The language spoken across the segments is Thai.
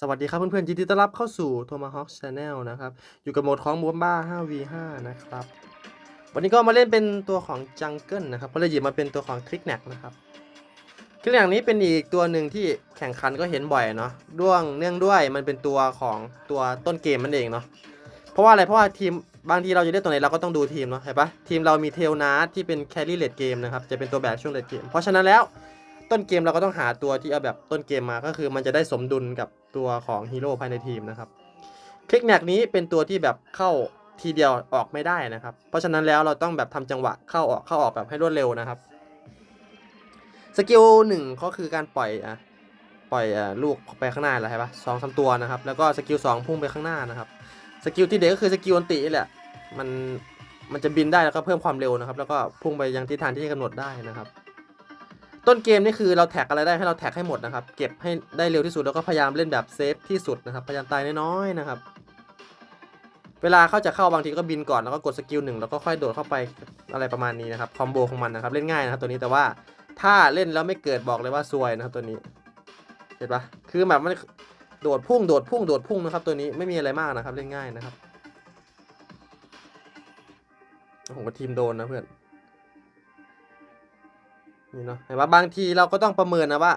สวัสดีครับเพื่อนๆยินดีต้อนรับเข้าสู่ Tomahawk Channel นะครับ อยู่กับโหมดของบูมบ้า 5v5 นะครับ วันนี้ก็มาเล่นเป็นตัวของ Jungle นะครับก็เลยหยิบมาเป็นตัวของ c l i c k n a c นะครับ c l i c k n a c นี้เป็นอีกตัวหนึ่งที่แข่งขันก็เห็นบ่อยเนาะด้วงเนื่องด้วยมันเป็นตัวของตัวต้นเกมมันเองเนาะเพราะว่าอะไรเพราะว่าทีมบางทีเราจะเล่นตัวไหนเราก็ต้องดูทีมเนาะเห็นปะทีมเรามีเทลนาร์ที่เป็นแครี่เลดเกมนะครับจะเป็นตัวแบกช่วงเลดเกมเพราะฉะนั้นแล้ว ต้นเกมเราก็ต้องหาตัวที่เอาแบบต้นเกมมาก็คือมันจะได้สมดุลกับตัวของฮีโร่ภายในทีมนะครับคลิกแนกนี้เป็นตัวที่แบบเข้าทีเดียวออกไม่ได้นะครับ เพราะฉะนั้นแล้วเราต้องแบบทำจังหวะเข้าออกเข้าออกแบบให้รวดเร็วนะครับสกิลหนึ่งก็คือการปล่อยอะปล่อยอะลูกไปข้างหน้าแหละใช่ปะสองสาตัวนะครับ แล้วก็สกิลสองพุ่งไปข้างหน้านะครับสกิลที่เด็กก็คือสกิลอันตรีแหละมันมันจะบินได้แล้วก็เพิ่มความเร็วนะครับ แล้วก็พุ่งไปยังทิศทางที่กำหนดได้นะครับ ต้นเกมนี่คือเราแท็กอะไรได้ให้เราแท็กให้หมดนะครับ เก็บให้ได้เร็วที่สุดแล้วก็พยายามเล่นแบบเซฟที่สุดนะครับ พยายามตายน้อยๆนะครับ เวลาเข้าจะเข้าบางทีก็บินก่อนแล้วก็กดสกิลหนึ่งแล้วก็ค่อยโดดเข้าไปอะไรประมาณนี้นะครับคอมโบของมันนะครับเล่นง่ายนะครับตัวนี้แต่ว่าถ้าเล่นแล้วไม่เกิดบอกเลยว่าซวยนะครับตัวนี้ เห็นปะคือแบบมันโดดพุ่งโดดพุ่งโดดพุ่งนะครับ ตัวนี้ไม่มีอะไรมากนะครับเล่นง่ายนะครับผมก็ทีมโดนนะเพื่อน นี่เนาะเห็นว่าบางทีเราก็ต้องประเมินนะว่า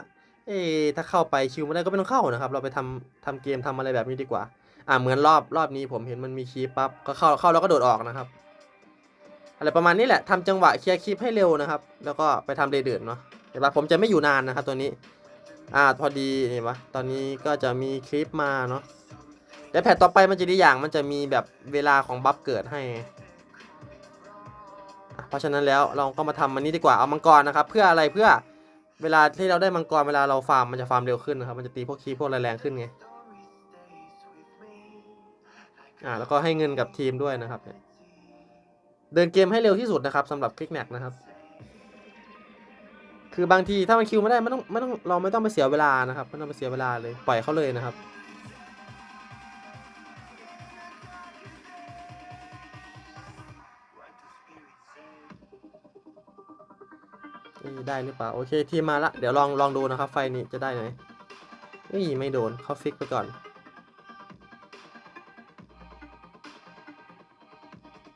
เอ๊ถ้าเข้าไปคิวไม่ได้ก็ไม่ต้องเข้านะครับ เราไปทำทำเกมทำอะไรแบบนี้ดีกว่า อ่าเหมือนรอบรอบนี้ผมเห็นมันมีคีปปั๊บก็เข้าเข้าแล้วก็โดดออกนะครับอะไรประมาณนี้แหละทำจังหวะเคลียร์คลิปให้เร็วนะครับ แล้วก็ไปทำเรเดือดเนาะเห็นปะผมจะไม่อยู่นานนะครับตัวนี้ อ่าพอดีเห็นปะตอนนี้ก็จะมีคลิปมาเนาะเดี๋ยวแพทต่อไปมันจะดีอย่างมันจะมีแบบเวลาของบัฟเกิดให้ เพราะฉะนั้นแล้วเราก็มาทำมันนี้ดีกว่าเอามังกรนะครับ เพื่ออะไรเพื่อเวลาที่เราได้มังกรเวลาเราฟาร์มมันจะฟาร์มเร็วขึ้นนะครับ มันจะตีพวกคีพวกแรงขึ้นไงอ่าแล้วก็ให้เงินกับทีมด้วยนะครับ เดินเกมให้เร็วที่สุดนะครับสำหรับคลิกแนกนะครับ คือบางทีถ้ามันคิวไม่ได้ไม่ต้องไม่ต้องเราไม่ต้องไปเสียเวลานะครับไม่ต้องไปเสียเวลาเลยปล่อยเขาเลยนะครับ ได้หรือเปล่า โอเค ทีมมาละ เดี๋ยวลองลองดูนะครับ ไฟนี้จะได้ไหมนี่ไม่โดนเขาฟิกไปก่อน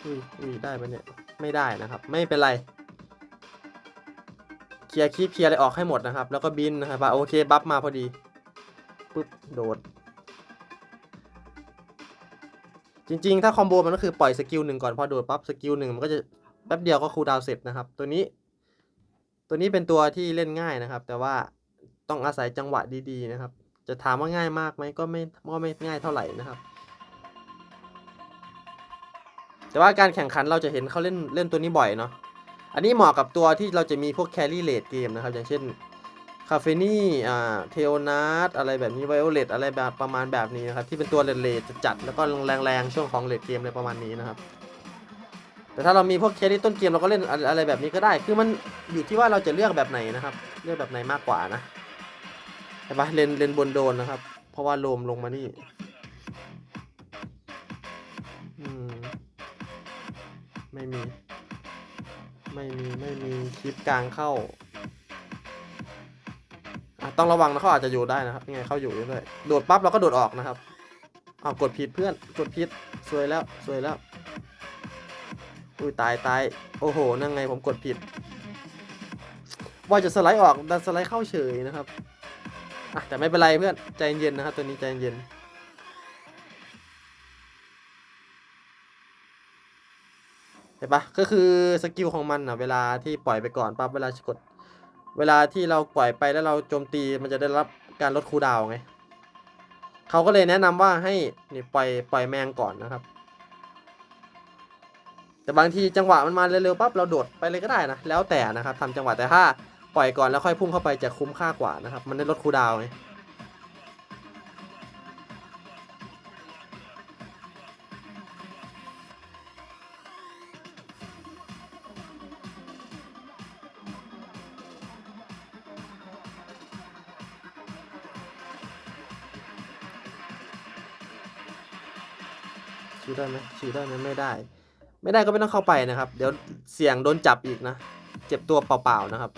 อุ้ยอุ้ยได้ปะเนี่ย ไม่ได้นะครับ ไม่เป็นไร เคลียร์คีเคลียร์อะไรออกให้หมดนะครับ แล้วก็บินนะครับโอเค บัฟมาพอดี ปุ๊บ โดด จริง ๆ ถ้าคอมโบมันก็คือปล่อยสกิลหนึ่งก่อน พอโดดปั๊บสกิลหนึ่งมันก็จะแป๊บเดียวก็คูลดาวเสร็จนะครับ ตัวนี้ ตัวนี้เป็นตัวที่เล่นง่ายนะครับ แต่ว่าต้องอาศัยจังหวะดีๆนะครับ จะถามว่าง่ายมากไหมก็ไม่ก็ไม่ง่ายเท่าไหร่นะครับ แต่ว่าการแข่งขันเราจะเห็นเขาเล่นเล่นตัวนี้บ่อยเนาะอันนี้เหมาะกับตัวที่เราจะมีพวกแครี่เลดเกมนะครับ อย่างเช่นคาเฟนี่อ่าเทโอนาร์อะไรแบบนี้ไวโอเลตอะไรแบบประมาณแบบนี้นะครับ ที่เป็นตัวเลดเลดจัดแล้วก็แรงๆช่วงของเลดเกมอะไรประมาณนี้นะครับ แต่ถ้าเรามีพวกแครี่ต้นเกมเราก็เล่นอะไรแบบนี้ก็ได้ คือมันอยู่ที่ว่าเราจะเลือกแบบไหนนะครับ เลือกแบบไหนมากกว่านะเห็นปะเลนเลนบนโดนนะครับ เพราะว่าโลมลงมานี่ไม่มี ไม่มี ไม่มีคลิปกลางเข้า ต้องระวังนะเขาอาจจะอยู่ได้นะครับยังไงเขาอยู่ด้วยโดดปั๊บเราก็โดดออกนะครับอ้าวกดผิดเพื่อน กดผิด สวยแล้ว สวยแล้ว อุ้ยตายตายโอ้โห นั่งไงผมกดผิด ว่าจะสไลด์ออกดันสไลด์เข้าเฉยนะครับอะแต่ไม่เป็นไรเพื่อน ใจเย็นนะครับตัวนี้ใจเย็นเห็นปะก็คือสกิลของมันอะเวลาที่ปล่อยไปก่อนปั๊บเวลากด เวลาที่เราปล่อยไปแล้วเราโจมตีมันจะได้รับการลดคูดาวไงเขาก็เลยแนะนำว่าให้นี่ปล่อยปล่อยแมงก่อนนะครับ แต่บางทีจังหวะมันมาเร็วๆปั๊บเราโดดไปเลยก็ได้นะ แล้วแต่นะครับทำจังหวะแต่ถ้าปล่อยก่อนแล้วค่อยพุ่งเข้าไปจะคุ้มค่ากว่านะครับ มันได้ลดคูดาวไงชิวได้ไหมชิวได้ไหมไม่ได้ ไม่ได้ก็ไม่ต้องเข้าไปนะครับ เดี๋ยวเสี่ยงโดนจับอีกนะ เจ็บตัวเปล่าๆนะครับ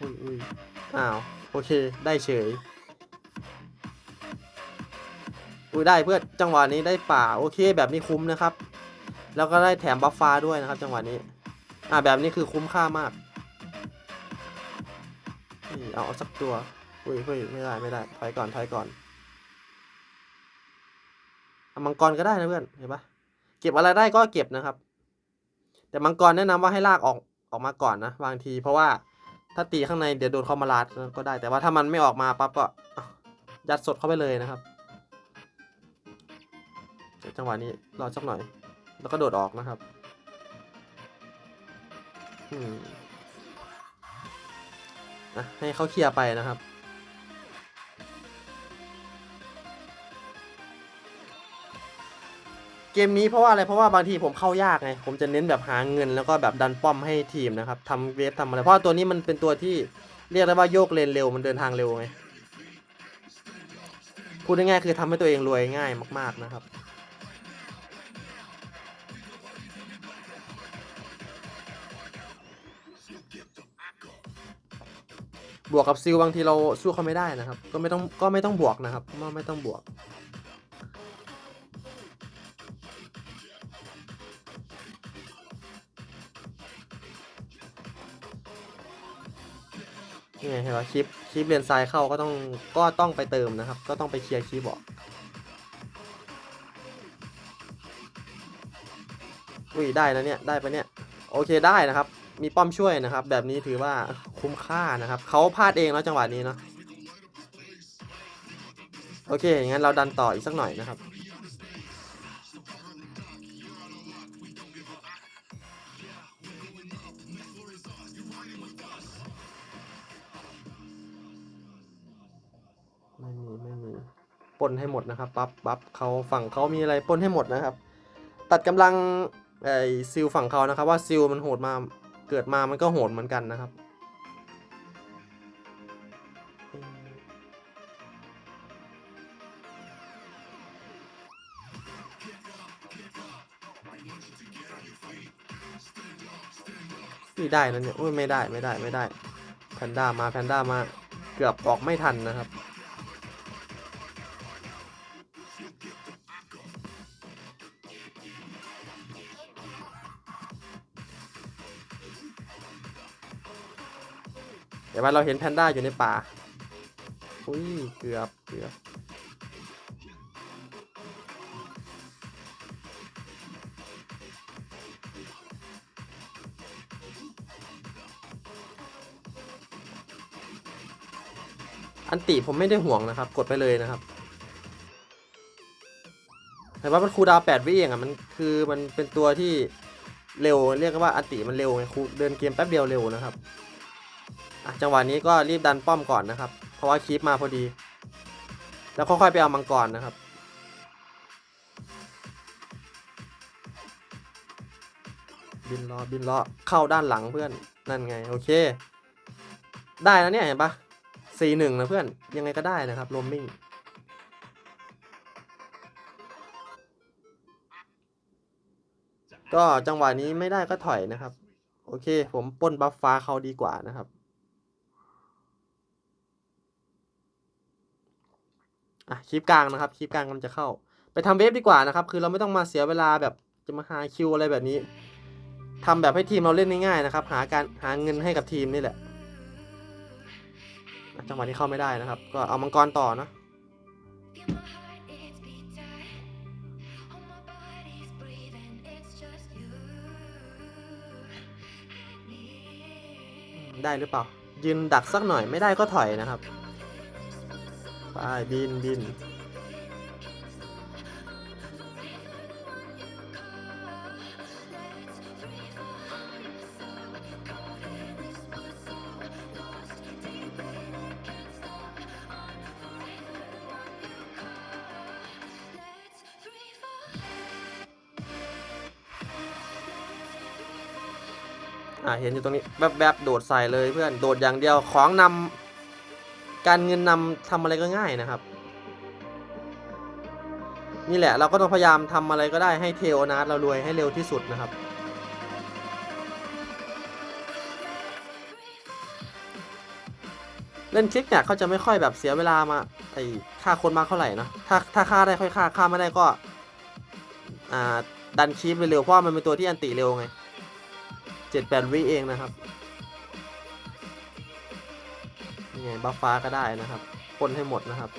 อุ้ยอุ้ยอ้าว โอเค ได้เฉย อุ้ยได้เพื่อจังหวะนี้ได้ป่า โอเค แบบนี้คุ้มนะครับ แล้วก็ได้แถมบัฟฟ้าด้วยนะครับ จังหวะนี้ อ่าแบบนี้คือคุ้มค่ามาก เอาสักตัว อุ้ยเฮ้ยไม่ได้ไม่ได้ถอยก่อนถอยก่อนเอามังกรก็ได้นะเพื่อนเห็นปะเก็บอะไรได้ก็เก็บนะครับ แต่มังกรแนะนำว่าให้ลากออกออกมาก่อนนะบางที เพราะว่าถ้าตีข้างในเดี๋ยวโดนเข้ามาลาดก็ได้ แต่ว่าถ้ามันไม่ออกมาปั๊บก็ยัดสดเข้าไปเลยนะครับจังหวะนี้รอสักหน่อย แล้วก็โดดออกนะครับอืมอะให้เขาเคลียร์ไปนะครับ เกมนี้เพราะว่าอะไรเพราะว่าบางทีผมเข้ายากไง ผมจะเน้นแบบหาเงินแล้วก็แบบดันป้อมให้ทีมนะครับทำเวฟทำอะไรเพราะตัวนี้มันเป็นตัวที่เรียกได้ว่าโยกเลนเร็วมันเดินทางเร็วไงพูดง่ายๆคือทำให้ตัวเองรวยง่ายมาก ๆนะครับบวกกับซิลบางทีเราสู้เขาไม่ได้นะครับ ก็ไม่ต้องก็ไม่ต้องบวกนะครับไม่ไม่ต้องบวก นี่เห็นปะคลิปคลิปเรียนทรายเข้าก็ต้องก็ต้องไปเติมนะครับ ก็ต้องไปเคลียร์คีย์บอร์ดอุ้ยได้นะเนี่ยได้ไปเนี่ยโอเคได้นะครับ มีป้อมช่วยนะครับ แบบนี้ถือว่าคุ้มค่านะครับเขาพลาดเองแล้วจังหวะนี้เนาะโอเคงั้นเราดันต่ออีกสักหน่อยนะครับ ป้นให้หมดนะครับปั๊บปั๊บเขาฝั่งเขามีอะไรป้นให้หมดนะครับ ตัดกำลังไอ้ซิลฝั่งเขานะครับ ว่าซิลมันโหดมาเกิดมามันก็โหดเหมือนกันนะครับนี่ได้นะเนี่ยโอ้ยไม่ได้ไม่ได้ไม่ได้แพนด้ามาแพนด้ามาเกือบออกไม่ทันนะครับ เดี๋ยวว่าเราเห็นแพนด้าอยู่ในป่า อุ้ย เกือบ เกือบ อันติผมไม่ได้ห่วงนะครับ กดไปเลยนะครับ แต่ว่ามันคูดาวน์8วิเองอะ มันคือมันเป็นตัวที่เร็ว เรียกว่าอันติมันเร็วไงคูเดินเกมแป๊บเดียวเร็วนะครับ จังหวะนี้ก็รีบดันป้อมก่อนนะครับ เพราะว่าคลิปมาพอดี แล้วค่อยๆไปเอามังกรนะครับ บินล้อบินล้อเข้าด้านหลังเพื่อนนั่นไงโอเค ได้นะเนี่ยเห็นปะสี่หนึ่งนะเพื่อนยังไงก็ได้นะครับโรมมิ่งก็จังหวะนี้ไม่ได้ก็ถอยนะครับ โอเค ผมป้นบัฟฟ้าเขาดีกว่านะครับ อะคลิปกลางนะครับคลิปกลางกำลังจะเข้า ไปทำเวฟดีกว่านะครับ คือเราไม่ต้องมาเสียเวลาแบบจะมาหาคิวอะไรแบบนี้ทำแบบให้ทีมเราเล่นง่ายๆนะครับ หาการหาเงินให้กับทีมนี่แหละจังหวะนี้เข้าไม่ได้นะครับ ก็เอามังกรต่อเนะได้หรือเปล่า ยืนดักสักหน่อยไม่ได้ก็ถอยนะครับ ไปบินบินอ่าเห็นอยู่ตรงนี้แบบแบบๆ โดดใส่เลยเพื่อน โดดอย่างเดียว ของนำ การเงินนำทำอะไรก็ง่ายนะครับ นี่แหละเราก็ต้องพยายามทำอะไรก็ได้ให้เทลนะเรารวยให้เร็วที่สุดนะครับเล่นคลิกเนี่ยเขาจะไม่ค่อยแบบเสียเวลามาไอ้ฆ่าคนมากเท่าไหร่เนะถ้าถ้าฆ่าได้ค่อยฆ่าฆ่าไม่ได้ก็อ่าดันคลิปเร็วๆเพราะมันเป็นตัวที่อันติเร็วไงเจ็ดแปดวิเองนะครับ ไงบัฟฟ้าก็ได้นะครับพ่นให้หมดนะครับ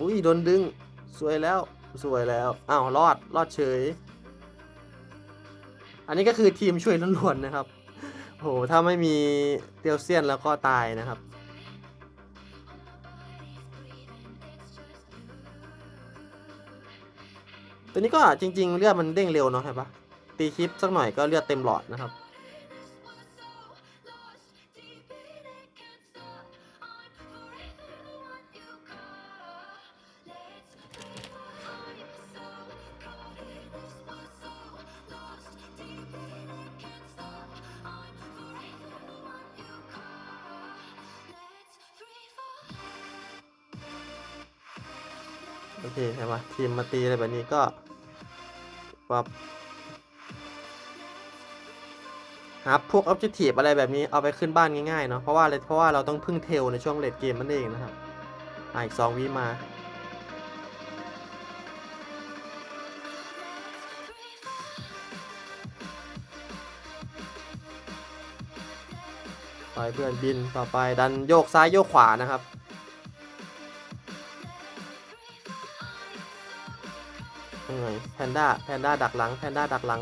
อุ้ยโดนดึง สวยแล้วสวยแล้วอ้าวรอดรอดเฉย อันนี้ก็คือทีมช่วยล้วนๆนะครับโหถ้าไม่มีเตียวเซียนแล้วก็ตายนะครับ ตัวนี้ก็จริง ๆ เลือดมันเด้งเร็วเนาะเห็นปะตีคลิปสักหน่อยก็เลือดเต็มหลอดนะครับ ใช่ปะทีมาตีอะไรแบบนี้ก็แบบหาพวกออบเจกตีฟอะไรแบบนี้เอาไปขึ้นบ้านง่ายๆเนาะเพราะว่าอะไรเพราะว่าเราต้องพึ่งเทลในช่วงเลดเกมมันเองนะครับอะอีกสองวิมาปล่อยเพื่อนบินต่อไปดันโยกซ้ายโยกขวานะครับ ยังไงแพนด้าแพนด้าดักหลังแพนด้าดักหลัง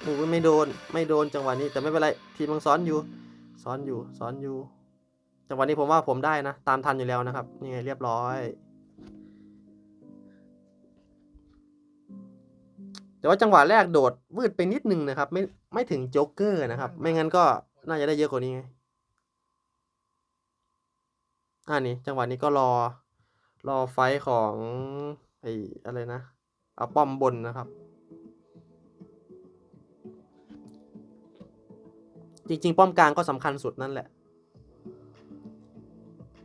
โอ้ไม่โดนไม่โดนจังหวะนี้แต่ไม่เป็นไรทีมมังซ้อนอยู่ซ้อนอยู่ซ้อนอยู่ จังหวะนี้ผมว่าผมได้นะ ตามทันอยู่แล้วนะครับนี่ไงเรียบร้อย แต่ว่าจังหวะแรกโดดวืดไปนิดนึงนะครับ ไม่ไม่ถึงโจ๊กเกอร์นะครับ ไม่งั้นก็น่าจะได้เยอะกว่านี้ไง อ่านี่จังหวะนี้ก็รอ รอไฟของไอ้อะไรนะเอาป้อมบนนะครับ จริงๆ ป้อมกลางก็สำคัญสุดนั่นแหละ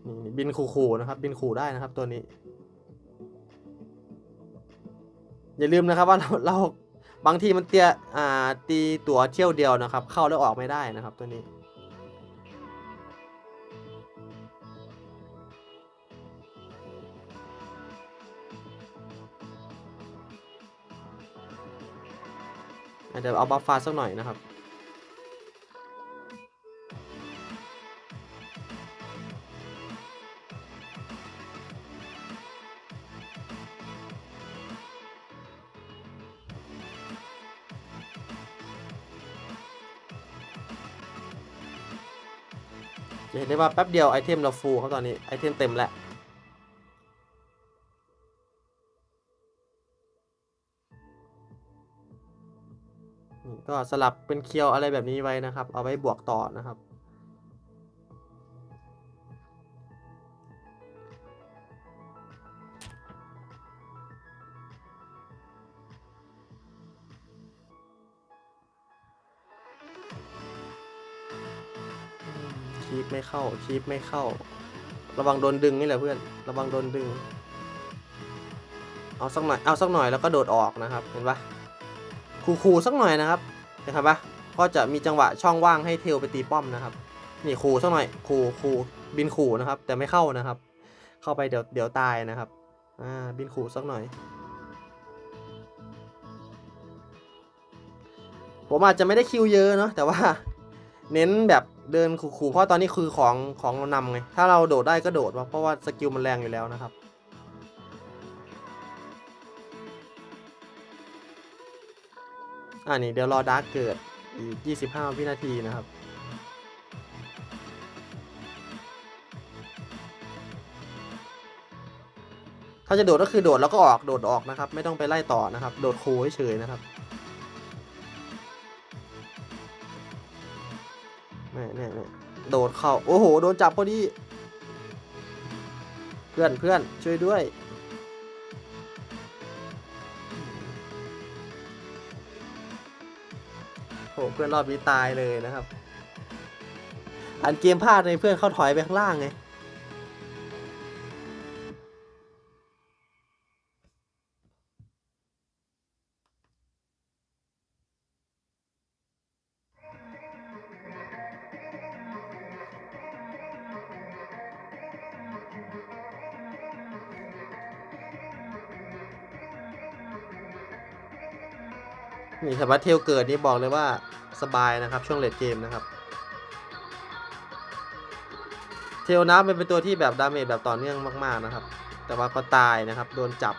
นี่บินขู่ๆนะครับ บินขู่ได้นะครับตัวนี้ อย่าลืมนะครับว่าเราเราบางทีมันเตียอ่าตีตั๋วเที่ยวเดียวนะครับ เข้าแล้วออกไม่ได้นะครับตัวนี้ เดี๋ยวเอาบัฟฟ้าสักหน่อยนะครับ จะเห็นได้ว่าแป๊บเดียวไอเทมเราฟูครับตอนนี้ไอเทมเต็มแล้ว ก็สลับเป็นเคียวอะไรแบบนี้ไว้นะครับ เอาไว้บวกต่อนะครับ คีบไม่เข้า คีบไม่เข้า ระวังโดนดึงนี่แหละเพื่อน ระวังโดนดึง เอาสักหน่อย เอาสักหน่อยแล้วก็โดดออกนะครับ เห็นปะคูๆสักหน่อยนะครับ เห็นครับปะก็จะมีจังหวะช่องว่างให้เทลไปตีป้อมนะครับนี่คูสักหน่อยคูคูบินขู่นะครับ แต่ไม่เข้านะครับ เข้าไปเดี๋ยวเดี๋ยวตายนะครับอ่าบินขู่สักหน่อย ผมอาจจะไม่ได้คิวเยอะเนาะแต่ว่าเน้นแบบเดินขู่ๆเพราะตอนนี้คือของของเรานำไงถ้าเราโดดได้ก็โดดเพราะว่าสกิลมันแรงอยู่แล้วนะครับ อ่านี่เดี๋ยวรอดาร์กเกิดอีก 25 วินาทีนะครับ ถ้าจะโดดก็คือโดดแล้วก็ออกโดดออกนะครับ ไม่ต้องไปไล่ต่อนะครับ โดดโคูเฉยนะครับแน่แน่แน่โดดเข้า โอ้โห โดนจับพอดี เพื่อนเพื่อนช่วยด้วย โหเพื่อนรอบนี้ตายเลยนะครับ อันเกมพลาดในเพื่อนเข้าถอยไปข้างล่างไง นี่ถ้าว่าเทลเกิดนี่บอกเลยว่าสบายนะครับช่วงเลดเกมนะครับเทลนะมันเป็นตัวที่แบบดาเมจแบบต่อเนื่องมาก ๆนะครับ แต่ว่าก็ตายนะครับโดนจับ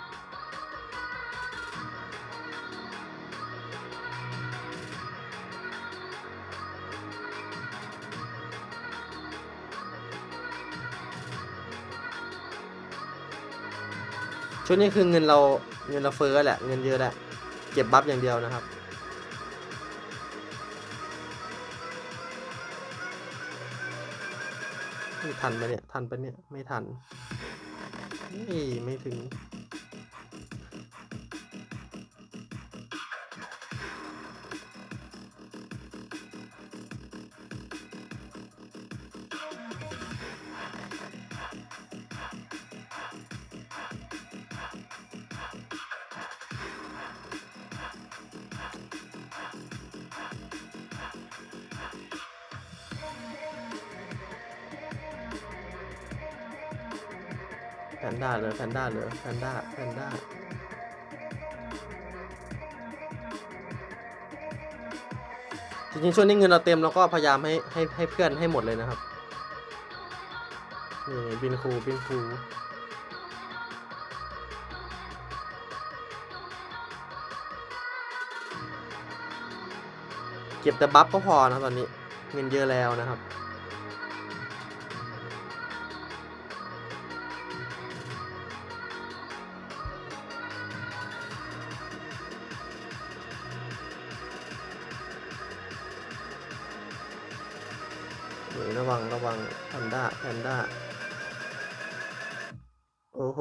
ช่วงนี้คือเงินเราเงินเราเฟ้อแหละเงินเยอะแหละ เก็บบัฟอย่างเดียวนะครับไม่ทันปะเนี่ย ทันปะเนี่ย ไม่ทันนี่ไม่ถึง พนด้าเลยแพนด้าเลยแพนด้าแพนด้าจริงๆช่วงนี้เงินเราเต็มเราก็พยายามให้ให้ให้เพื่อนให้หมดเลยนะครับนี่บินครูบินครูเก็บแต่บัฟก็พอนะตอนนี้เงินเยอะแล้วนะครับ ระวังระวังแพนด้าแพนด้า โอ้โห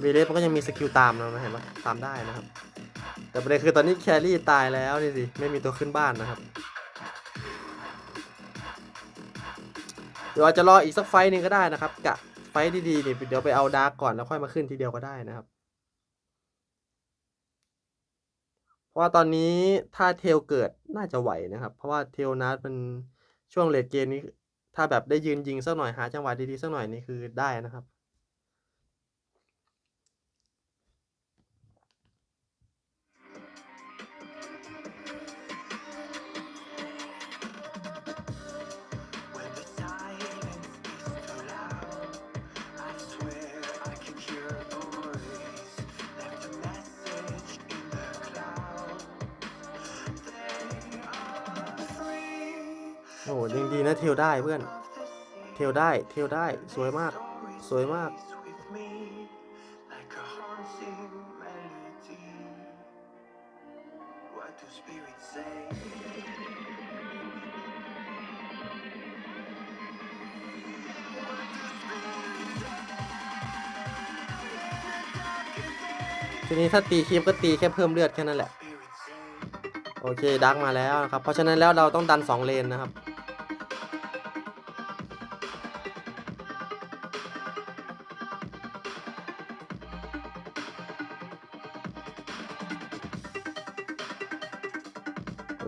เวเลสมันก็ยังมีสกิลตามนะเห็นปะตามได้นะครับ แต่ประเด็นคือตอนนี้แครี่ตายแล้วนี่สิ ไม่มีตัวขึ้นบ้านนะครับเดี๋ยวอาจจะรออีกสักไฟหนึ่งก็ได้นะครับกะ ดีๆนี่เดี๋ยวไปเอาดาร์กก่อนแล้วค่อยมาขึ้นทีเดียวก็ได้นะครับ เพราะว่าตอนนี้ถ้าเทลเกิดน่าจะไหวนะครับ เพราะว่าเทลนัดมันช่วงเลดเกมนี้ ถ้าแบบได้ยืนยิงสักหน่อยหาจังหวะดีๆสักหน่อยนี่คือได้นะครับ โอ้โหยังดีนะเทลได้เพื่อน เทลได้ เทลได้ สวยมาก สวยมาก ทีนี้ถ้าตีคลิปก็ตีแค่เพิ่มเลือดแค่นั้นแหละ โอเคดักมาแล้วนะครับ เพราะฉะนั้นแล้วเราต้องดัน 2 เลนนะครับ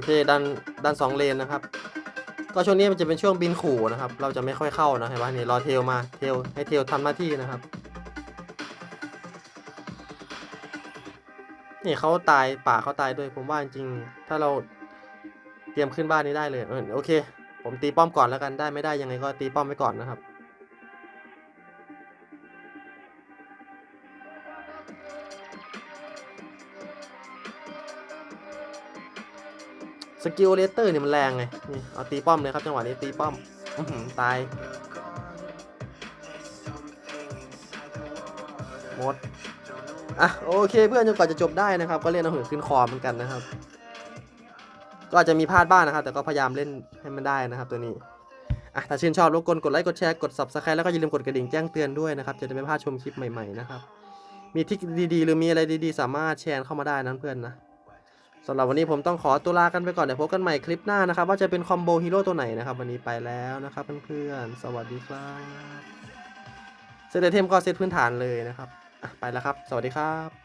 เคดันดัน2เลนนะครับ ก็ช่วงนี้มันจะเป็นช่วงบินขู่นะครับ เราจะไม่ค่อยเข้านะเห็นปะนี่รอเทลมาเทลให้เทลทำหน้าที่นะครับ นี่เขาตายป่าเขาตายด้วยผมว่าจริงถ้าเราเตรียมขึ้นบ้านนี้ได้เลยโอเค ผมตีป้อมก่อนแล้วกันได้ไม่ได้ยังไงก็ตีป้อมไว้ก่อนนะครับ สกิลเลเตอร์เนี่ยมันแรงไงนี่เอาตีป้อมเลยครับจังหวะนี้ตีป้อมอื้ตายหมดอะโอเคเพื่อนจนกว่าจะจบได้นะครับ ก็เล่นเอาหือขึ้นคอเหมือนกันนะครับ ก็อาจจะมีพลาดบ้างนะครับ แต่ก็พยายามเล่นให้มันได้นะครับ ตัวนี้อะถ้าชื่นชอบรบกวนกดไลค์กดแชร์กด subscribe แล้วก็อย่าลืมกดกระดิ่งแจ้งเตือนด้วยนะครับจะได้ไม่พลาดชมคลิปใหม่ๆนะครับมีทริคดีๆ หรือมีอะไรดีๆ สามารถแชร์เข้ามาได้นะเพื่อนนะ สำหรับวันนี้ผมต้องขอตัวลากันไปก่อนเดี๋ยวพบกันใหม่คลิปหน้านะครับ ว่าจะเป็นคอมโบฮีโร่ตัวไหนนะครับ วันนี้ไปแล้วนะครับเพื่อนๆสวัสดีครับเซตเทมก็เซตพื้นฐานเลยนะครับไปแล้วครับ สวัสดีครับ